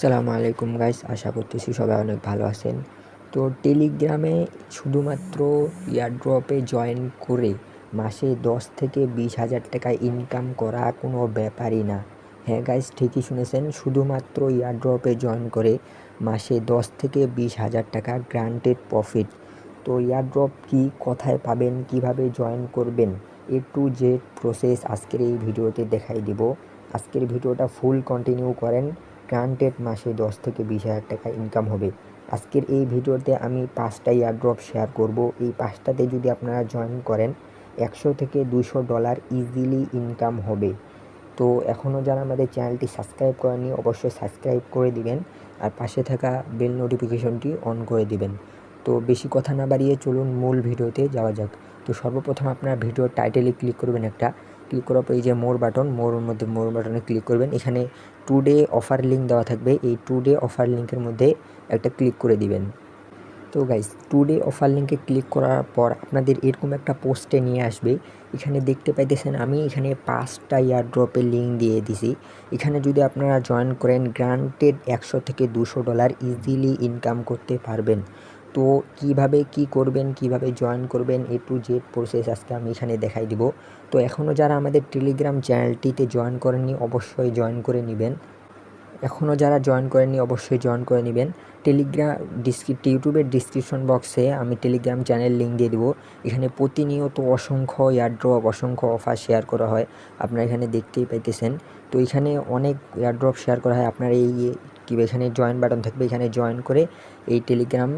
সালামু আলাইকুম গাইস আশা করতেছি সবাই অনেক ভালো আছেন। তো টেলিগ্রামে শুধুমাত্র এয়ারড্রপে জয়েন করে মাসে দশ থেকে বিশ হাজার টাকা ইনকাম করা কোনো ব্যাপারই না। হ্যাঁ গাইস ঠিকই শুনেছেন, শুধুমাত্র এয়ারড্রপে জয়েন করে মাসে দশ থেকে বিশ হাজার টাকা গ্রান্টেড প্রফিট তো ইয়ারড্রপ কি কোথায় পাবেন, কীভাবে জয়েন করবেন, এ টু জেড প্রসেস আজকের এই ভিডিওতে দেখাই দিব। আজকের ভিডিওটা ফুল কন্টিনিউ করেন। গ্রান্টেড মাসে দশ থেকে বিশ হাজার টাকা ইনকাম হবে। আজকের এই ভিডিওতে আমি পাঁচটা ইয়ারড্রপ শেয়ার করব। এই পাঁচটাতে যদি আপনারা জয়েন করেন, একশো থেকে দুশো ডলার ইজিলি ইনকাম হবে। তো এখনও যারা আমাদের চ্যানেলটি সাবস্ক্রাইব করেনি অবশ্যই সাবস্ক্রাইব করে দিবেন আর পাশে থাকা বেল নোটিফিকেশনটি অন করে দিবেন। তো বেশি কথা না বাড়িয়ে চলুন মূল ভিডিওতে যাওয়া যাক। তো সর্বপ্রথম আপনার ভিডিওর টাইটেলে ক্লিক করবেন একটা। ক্লিক করার পর এই যে মোর বাটন মোর মধ্যে মোর বাটনে ক্লিক করবেন। এখানে টু ডে অফার লিঙ্ক দেওয়া থাকবে। এই টু ডে অফার লিঙ্কের মধ্যে একটা ক্লিক করে দিবেন। তো গাইস টু ডে অফার লিঙ্কে ক্লিক করার পর আপনাদের এরকম একটা পোস্টে নিয়ে আসবে। এখানে দেখতে পাইতেছেন আমি এখানে পাঁচটা ইয়ারড্রপের লিঙ্ক দিয়ে দিছি। এখানে যদি আপনারা জয়েন করেন গ্রান্টেড একশো থেকে দুশো ডলার ইজিলি ইনকাম করতে পারবেন। তো কীভাবে কি করবেন, কীভাবে জয়েন করবেন এ টু জেড প্রসেস আজকে আমি এখানে দেখাই দিব। তো এখনও যারা আমাদের টেলিগ্রাম চ্যানেলটিতে জয়েন করেননি, অবশ্যই জয়েন করে নেবেন। এখনও যারা জয়েন করেননি, অবশ্যই জয়েন করে নেবেন। টেলিগ্রাম ডিসক্রিপ ইউটিউবের ডিসক্রিপশন বক্সে আমি টেলিগ্রাম চ্যানেল লিঙ্ক দিয়ে দেবো। এখানে প্রতিনিয়ত অসংখ্য এয়ারড্রপ অসংখ্য অফার শেয়ার করা হয়। আপনারা এখানে দেখতেই পাইতেছেন। তো এখানে অনেক এয়ারড্রপ শেয়ার করা হয়। আপনার এই কি এখানে জয়েন বাটন থাকবে। এখানে জয়েন করে এই টেলিগ্রাম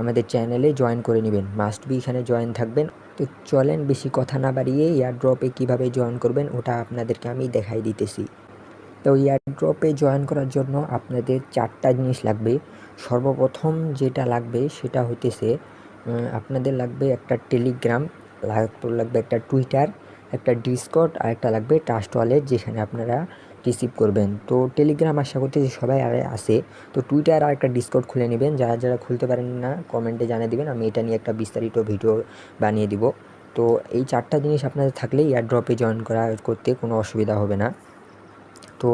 আমাদের চ্যানেলে জয়েন করে নেবেন। মাস্ট বি এখানে জয়েন থাকবেন। তো চলেন বেশি কথা না বাড়িয়ে এয়ারড্রপে কীভাবে জয়েন করবেন ওটা আপনাদেরকে আমি দেখাই দিতেছি। তো এয়ারড্রপে জয়েন করার জন্য আপনাদের চারটা জিনিস লাগবে। সর্বপ্রথম যেটা লাগবে সেটা হইতেছে আপনাদের লাগবে একটা টেলিগ্রাম লাগবে একটা টুইটার একটা ডিসকট আর একটা লাগবে ট্রাস্ট ওয়ালেট যেখানে আপনারা রিসিভ করবেন। তো টেলিগ্রাম আশা করতেছি সবাই আছে। তো টুইটার আর একটা ডিসকট খুলে নেবেন। যারা যারা খুলতে পারেন না কমেন্টে জানিয়ে দেবেন। আমি এটা নিয়ে একটা বিস্তারিত ভিডিও বানিয়ে দিব। তো এই চারটা জিনিস আপনাদের থাকলে এয়ারড্রপে জয়েন করা করতে কোনো অসুবিধা হবে না। তো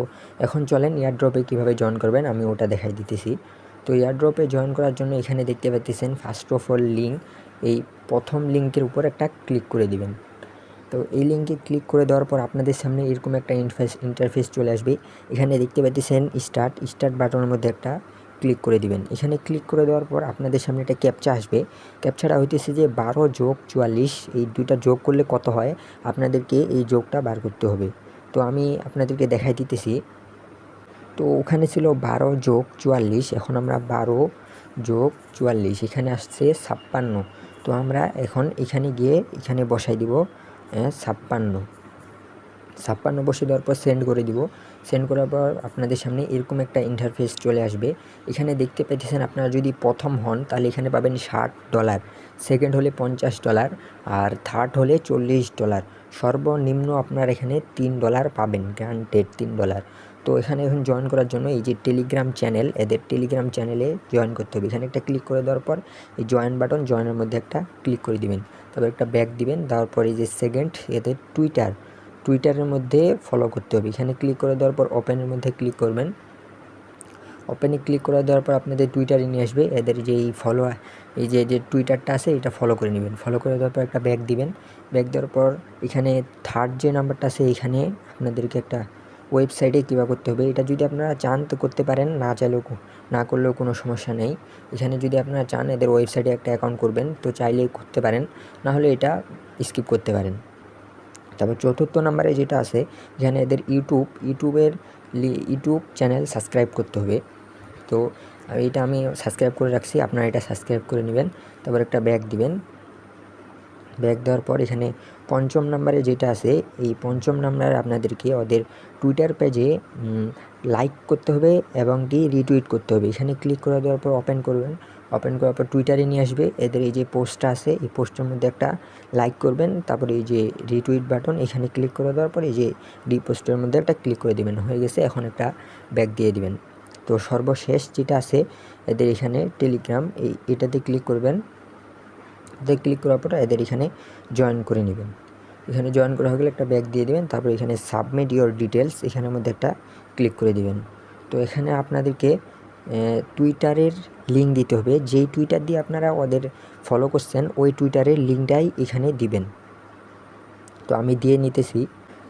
এখন চলেন এয়ারড্রপে কীভাবে জয়েন করবেন, আমি ওটা দেখাই দিতেছি। তো এয়ারড্রপে জয়েন করার জন্য এখানে দেখতে পাচ্ছেন ফার্স্ট অফ অল লিঙ্ক এই প্রথম লিঙ্কের উপর একটা ক্লিক করে দিবেন। তো এই লিঙ্কে ক্লিক করে দেওয়ার পর আপনাদের সামনে এরকম একটা ইন্টারফেস ইন্টারফেস চলে আসবে। এখানে দেখতে পাচ্ছেন স্টার্ট স্টার্ট বাটনের মধ্যে একটা ক্লিক করে দিবেন। এখানে ক্লিক করে দেওয়ার পর আপনাদের সামনে একটা ক্যাপচা আসবে। ক্যাপচাটা হইতেছে যে বারো যোগ চুয়াল্লিশ, এই দুইটা যোগ করলে কত হয়? আপনাদেরকে এই যোগটা বার করতে হবে। তো আমি আপনাদেরকে দেখাই দিতেছি। তো ওখানে ছিল বারো যোগ চুয়াল্লিশ, এখন আমরা বারো যোগ চুয়াল্লিশ, এখানে আসছে ছাপ্পান্ন। তো আমরা এখন এখানে গিয়ে এখানে বসাই দিব ছাপ্পান্ন। ছাপ্পান্ন বসে দেওয়ার পর সেন্ড করে দিব। সেন্ড করার পর আপনাদের সামনে এরকম একটা ইন্টারফেস চলে আসবে। এখানে দেখতে পেতেছেন আপনারা যদি প্রথম হন, তাহলে এখানে পাবেন ষাট ডলার সেকেন্ড হলে পঞ্চাশ ডলার আর থার্ড হলে চল্লিশ ডলার সর্বনিম্ন আপনার এখানে তিন ডলার পাবেন গ্রান্টেড তিন ডলার তো এখানে এখন জয়েন করার জন্য এই যে টেলিগ্রাম চ্যানেল এদের টেলিগ্রাম চ্যানেলে জয়েন করতে হবে। এখানে একটা ক্লিক করে দেওয়ার পর এই জয়েন বাটন জয়েনের মধ্যে একটা ক্লিক করে দিবেন। তারপর একটা ব্যাক দিবেন, দেওয়ার পর এই যে সেকেন্ড এদের টুইটার টুইটারের মধ্যে ফলো করতে হবে। এখানে ক্লিক করে দেওয়ার পর ওপেনের মধ্যে ক্লিক করবেন। ওপেনে ক্লিক করে দেওয়ার পর আপনাদের টুইটারে নিয়ে আসবে। এদের যে এই ফলো এই যে যে টুইটারটা আছে, এটা ফলো করে নেবেন। ফলো করে দেওয়ার পর একটা ব্যাক দিবেন। ব্যাক দেওয়ার পর এখানে থার্ড যে নাম্বারটা আছে, এখানে আপনাদেরকে একটা ওয়েবসাইটে কীভাবে করতে হবে। এটা যদি আপনারা চান তো করতে পারেন, না চাইলেও না করলেও কোনো সমস্যা নেই। এখানে যদি আপনারা চান এদের ওয়েবসাইটে একটা অ্যাকাউন্ট করবেন, তো চাইলে করতে পারেন। না হলে এটা স্কিপ করতে পারেন। তারপর চতুর্থ নাম্বারে যেটা আছে, এখানে এদের ইউটিউব ইউটিউবের ইউটিউব চ্যানেল সাবস্ক্রাইব করতে হবে। তো এইটা আমি সাবস্ক্রাইব করে রাখছি, আপনারা এটা সাবস্ক্রাইব করে নেবেন। তারপর একটা ব্যাগ দিবেন। ব্যাগ দেওয়ার পর এখানে পঞ্চম নাম্বারে যেটা আছে, এই পঞ্চম নাম্বারে আপনাদেরকে ওদের টুইটার পেজে লাইক করতে হবে এবং কি রিটুইট করতে হবে। এখানে ক্লিক করে দেওয়ার পর ওপেন করবেন। ওপেন করার পর টুইটারে নিয়ে আসবে। এদের এই যে পোস্টটা আছে, এই পোস্টের মধ্যে একটা লাইক করবেন। তারপরে এই যে রিটুইট বাটন এখানে ক্লিক করে দেওয়ার পর এই যে রিপোস্টের মধ্যে একটা ক্লিক করে দেবেন। হয়ে গেছে, এখন একটা ব্যাগ দিয়ে দিবেন। তো সর্বশেষ যেটা আছে, এদের এখানে টেলিগ্রাম এই এটাতে ক্লিক করবেন। এতে ক্লিক করার পর এদের এখানে জয়েন করে নেবেন। এখানে জয়েন করা হয়ে গেলে একটা ব্যাগ দিয়ে দেবেন, তারপর এখানে সাবমিট ইওর ডিটেলস এখানের মধ্যে একটা ক্লিক করে দেবেন। তো এখানে আপনাদেরকে টুইটারের লিঙ্ক দিতে হবে। যেই টুইটার দিয়ে আপনারা ওদের ফলো করছেন, ওই টুইটারের লিঙ্কটাই এখানে দিবেন। তো আমি দিয়ে নিতেছি।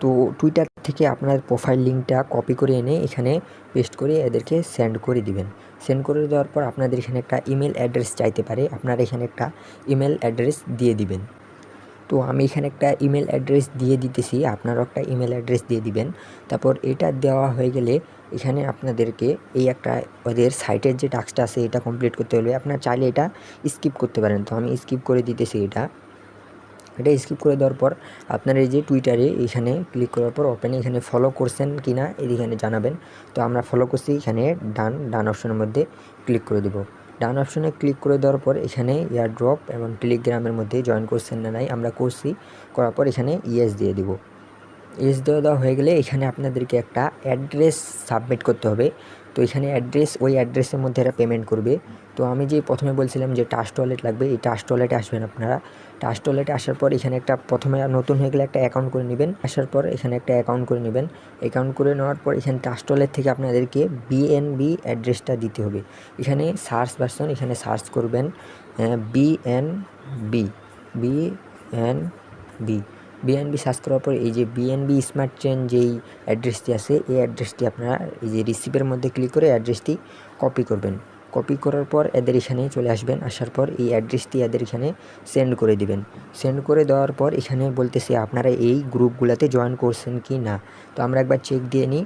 তো টুইটার থেকে আপনার প্রোফাইল লিঙ্কটা কপি করে এনে এখানে পেস্ট করে এদেরকে সেন্ড করে দিবেন। সেন্ড করে দেওয়ার পর আপনাদের এখানে একটা ইমেল অ্যাড্রেস চাইতে পারে। আপনারা এখানে একটা ইমেল অ্যাড্রেস দিয়ে দিবেন। তো আমি এখানে একটা ইমেল অ্যাড্রেস দিয়ে দিতেছি। আপনারাও একটা ইমেল অ্যাড্রেস দিয়ে দিবেন। তারপর এটা দেওয়া হয়ে গেলে এখানে আপনাদেরকে এই একটা ওদের সাইটের যে টাস্কটা আছে এটা কমপ্লিট করতে হলে আপনার চাইলে এটা স্কিপ করতে পারেন। তো আমি স্কিপ করে দিতেছি এটা। এটা স্কিপ করে দেওয়ার পর আপনার এই যে টুইটারে এখানে ক্লিক করার পর ওপেনে এখানে ফলো করছেন কি না এখানে জানাবেন। তো আমরা ফলো করছি, এখানে ডান ডান অপশনের মধ্যে ক্লিক করে দেবো। ডান অপশনে ক্লিক করে দেওয়ার পর এখানে এয়ার ড্রপ এবং টেলিগ্রামের মধ্যে জয়েন করছেন না নাই, আমরা করছি। করার পর এখানে ইয়েস দিয়ে দিব। ইয়েস দেওয়া দেওয়া হয়ে গেলে এখানে আপনাদেরকে একটা অ্যাড্রেস সাবমিট করতে হবে। তো এখানে অ্যাড্রেস ওই অ্যাড্রেসের মধ্যে এরা পেমেন্ট করবে। তো আমি যে প্রথমে বলছিলাম যে টাচ টয়লেট লাগবে, এই টাচ টয়লেটে আসবেন আপনারা। টাচ টয়লেটে আসার পর এখানে একটা প্রথমে নতুন হয়ে গেলে একটা অ্যাকাউন্ট করে নেবেন। আসার পর এখানে একটা অ্যাকাউন্ট করে নেবেন। অ্যাকাউন্ট করে নেওয়ার পর এখানে টাচ টয়লেট থেকে আপনাদেরকে বিএনবি অ্যাড্রেসটা দিতে হবে। এখানে সার্চ ভার্সন এখানে সার্চ করবেন BN B B BNB search করার পর এই যে বিএনবি স্মার্ট চেন যেই অ্যাড্রেসটি আছে, এই অ্যাড্রেসটি আপনারা এই যে রিসিপের মধ্যে ক্লিক করে অ্যাড্রেসটি কপি করবেন। কপি করার পর এদের এখানে চলে আসবেন, আসার পর এই অ্যাড্রেসটি এদের এখানে সেন্ড করে দিবেন। সেন্ড করে দেওয়ার পর এখানে বলতেছে, আপনারা এই গ্রুপগুলোতে জয়েন করছেন কি না? তো আমরা একবার চেক দিয়ে নিই।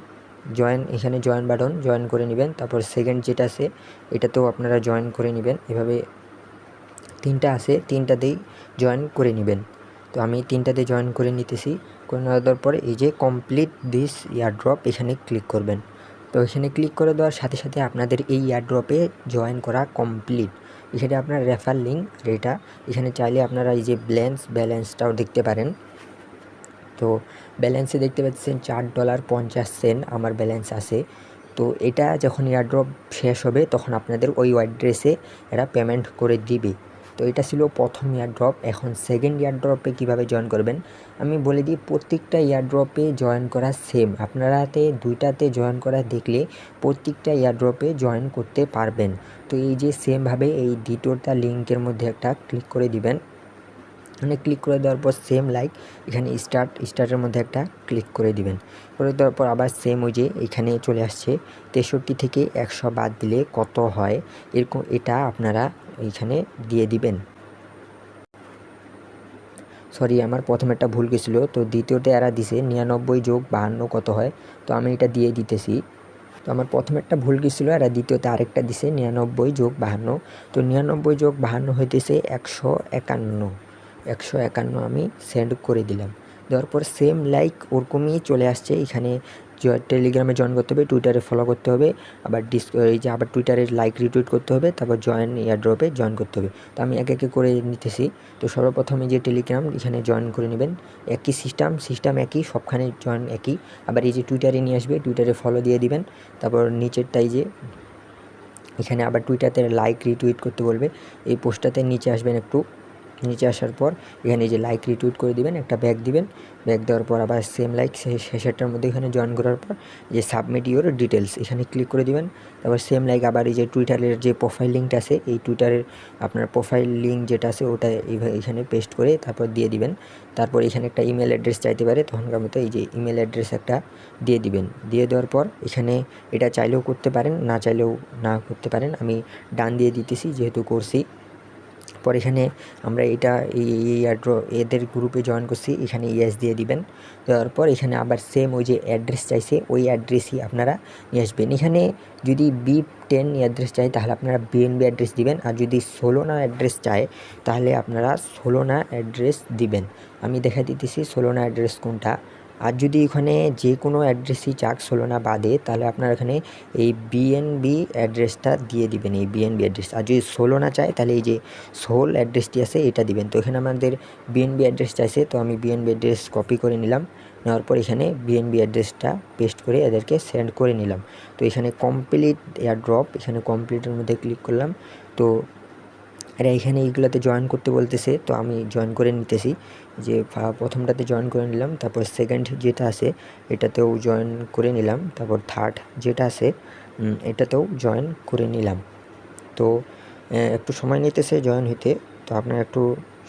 জয়েন এখানে জয়েন বাটন জয়েন করে নেবেন। তারপর সেকেন্ড যেটা আছে, এটাতেও আপনারা জয়েন করে নেবেন। এভাবে তিনটা আছে, তিনটাতেই জয়েন করে নেবেন। তো আমি তিনটাতে জয়েন করে নিতেছি। করে নেওয়ার পরে এই যে কমপ্লিট দিস ইয়ারড্রপ এখানে ক্লিক করবেন। তো এখানে ক্লিক করে দেওয়ার সাথে সাথে আপনাদের এই ইয়ারড্রপে জয়েন করা কমপ্লিট এখানে আপনার রেফার লিঙ্ক এটা এখানে চাইলে আপনারা এই যে ব্যালেন্স ব্যালেন্সটাও দেখতে পারেন। তো ব্যালেন্সে দেখতে পাচ্ছেন চার ডলার পঞ্চাশ সেন্ট আমার ব্যালেন্স আছে। তো এটা যখন ইয়ারড্রপ শেষ হবে, তখন আপনাদের ওই অ্যাড্রেসে এরা পেমেন্ট করে দিবে। তো এটা ছিল প্রথম ইয়ারড্রপ এখন সেকেন্ড ইয়ারড্রপে কীভাবে জয়েন করবেন? আমি বলে দিই, প্রত্যেকটা ইয়ারড্রপে জয়েন করা সেম আপনারাতে দুইটাতে জয়েন করা দেখলে প্রত্যেকটা ইয়ারড্রপে জয়েন করতে পারবেন। তো এই যে সেমভাবে এই দ্বিতীয়টা লিঙ্কের মধ্যে একটা ক্লিক করে দিবেন। এখানে ক্লিক করে দেওয়ার পর সেম লাইক এখানে স্টার্ট স্টার্টের মধ্যে একটা ক্লিক করে দিবেন। করে দেওয়ার পর আবার সেম ওই যে এখানে চলে আসছে। তেষট্টি থেকে একশো বাদ দিলে কত হয়? এরকম, এটা আপনারা এইখানে দিয়ে দিবেন। সরি আমার প্রথমেরটা ভুল গেছিল, তো দ্বিতীয়তে এরা দিছে নিরানব্বই যোগ বাহান্ন কত হয়, তো আমি এটা দিয়ে দিতেছি। তো আমার প্রথমেরটা ভুল গেছিল, এরা দ্বিতীয়তে আরেকটা দিছে নিরানব্বই যোগ বাহান্ন, তো নিরানব্বই যোগ বাহান্ন হইতেছে একশো একান্ন। একশো একান্ন আমি সেন্ড করে দিলাম। দেওয়ার পর সেম লাইক ওরকমই চলে আসছে, এখানে টেলিগ্রামে জয়েন করতে হবে টুইটারে ফলো করতে হবে, আবার ডিস এই যে আবার টুইটারে লাইক রিটুইট করতে হবে, তারপর জয়েন এয়ারড্রপে জয়েন করতে হবে। তো আমি একে একে করে নিতেছি। তো সর্বপ্রথমে যে টেলিগ্রাম এখানে জয়েন করে নেবেন। একই সিস্টেম সিস্টেম একই, সবখানে জয়েন একই। আবার এই যে টুইটারে নিয়ে আসবে টুইটারে ফলো দিয়ে দিবেন। তারপর নিচেরটাই যে, এখানে আবার টুইটারে লাইক রিটুইট করতে বলবে। এই পোস্টটাতে নিচে আসবেন একটু। নিচে আসার পর এখানে যে লাইক রিটুইট করে দিবেন, একটা ব্যাগ দিবেন। ব্যাগ দেওয়ার পর আবার সেম লাইক শেষেরটার মধ্যে এখানে জয়েন করার পর যে সাবমিট ইউর ডিটেলস এখানে ক্লিক করে দিবেন। তারপর সেম লাইক আবার এই যে টুইটারের যে প্রোফাইল লিঙ্কটা আছে, এই টুইটারের আপনার প্রোফাইল লিঙ্ক যেটা আছে, ওটা এখানে পেস্ট করে তারপর দিয়ে দিবেন। তারপর এখানে একটা ইমেল অ্যাড্রেস চাইতে পারে, তখনকার মতো এই যে ইমেল অ্যাড্রেস একটা দিয়ে দিবেন। দিয়ে দেওয়ার পর এখানে এটা চাইলেও করতে পারেন, না চাইলেও না করতে পারেন। আমি ডান দিয়ে দিতেছি, যেহেতু করছি। পর এখানে আমরা এটা এই অ্যাড্র এদের গ্রুপে জয়েন করছি, এখানে ইয়েস দিয়ে দিবেন। দেওয়ার পর এখানে আবার সেম ওই যে অ্যাড্রেস চাইছে, ওই অ্যাড্রেসই আপনারা নিয়ে আসবেন। এখানে যদি বি টেন অ্যাড্রেস চাই তাহলে আপনারা বিএনবি অ্যাড্রেস দিবেন। আর যদি ষোলোনা অ্যাড্রেস চায়, তাহলে আপনারা ষোলোনা অ্যাড্রেস দিবেন। আমি দেখা দিতেছি ষোলোনা অ্যাড্রেস কোনটা। আর যদি এখানে যে কোনো অ্যাড্রেসই চাক ষোলোনা বাদে, তাহলে আপনার এখানে এই বিএনবি অ্যাড্রেসটা দিয়ে দিবেন, এই বিএনবি অ্যাড্রেস। আর যদি ষোলোনা চায়, তাহলে এই যে সোল অ্যাড্রেসটি আছে, এটা দিবেন। তো এখানে আমাদের বিএনবি অ্যাড্রেস চাইছে, তো আমি বিএনবি অ্যাড্রেস কপি করে নিলাম। নেওয়ার পর এখানে বিএনবি অ্যাড্রেসটা পেস্ট করে এদেরকে সেন্ড করে নিলাম। তো এখানে কমপ্লিট এয়ার ড্রপ এখানে কমপ্লিটের মধ্যে ক্লিক করলাম। তো এরা এখানে এইগুলোতে জয়েন করতে বলতেছে, তো আমি জয়েন করে নিতেছি। যে প্রথমটাতে জয়েন করে নিলাম, তারপর সেকেন্ড যেটা আছে, এটাতেও জয়েন করে নিলাম, তারপর থার্ড যেটা আছে এটাতেও জয়েন করে নিলাম। তো একটু সময় নিতেছে জয়েন হইতে, তো আপনারা একটু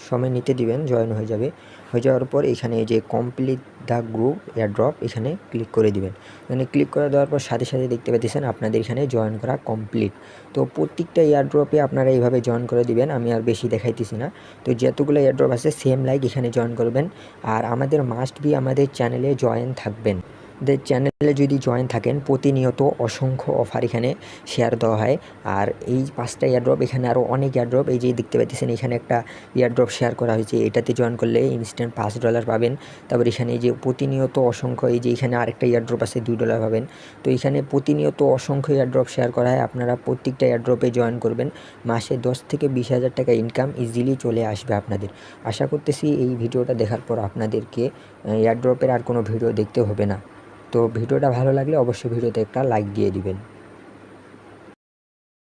সময় নিতে দিবেন জয়েন হয়ে যাবে। হয়ে যাওয়ার পর এখানে যে কমপ্লিট দ্য গ্রুপ এয়ারড্রপ এখানে ক্লিক করে দিবেন। এখানে ক্লিক করে দেওয়ার পর সাথে সাথে দেখতে পাচ্ছেন আপনাদের এখানে জয়েন করা কমপ্লিট তো প্রত্যেকটা এয়ারড্রপে আপনারা এইভাবে জয়েন করে দিবেন, আমি আর বেশি দেখাইতেছি না। তো যতগুলো এয়ারড্রপ আছে সেম লাইক এখানে জয়েন করবেন। আর আমাদের মাস্ট বি আমাদের চ্যানেলে জয়েন থাকবেন। আমাদের চ্যানেলে যদি জয়েন থাকেন, প্রতিনিয়ত অসংখ্য অফার এখানে শেয়ার দেওয়া হয়। আর এই পাঁচটা এয়ারড্রপ এখানে আরও অনেক এয়ারড্রপ এই যে দেখতে পাচ্ছেন এখানে একটা এয়ারড্রপ শেয়ার করা হয়েছে। এটাতে জয়েন করলে ইনস্ট্যান্ট পাঁচ ডলার পাবেন। তারপর এখানে যে প্রতিনিয়ত অসংখ্য, এই যে এখানে আরেকটা এয়ারড্রপ আছে, দুই ডলার পাবেন। তো এখানে প্রতিনিয়ত অসংখ্য এয়ারড্রপ শেয়ার করা হয়। আপনারা প্রত্যেকটা এয়ারড্রপে জয়েন করবেন। মাসে দশ থেকে বিশ হাজার টাকা ইনকাম ইজিলি চলে আসবে আপনাদের। আশা করতেছি এই ভিডিওটা দেখার পর আপনাদেরকে এয়ারড্রপের আর কোনো ভিডিও দেখতে হবে না। তো ভিডিওটা ভালো লাগলে অবশ্যই ভিডিওতে একটা লাইক দিয়ে দিবেন।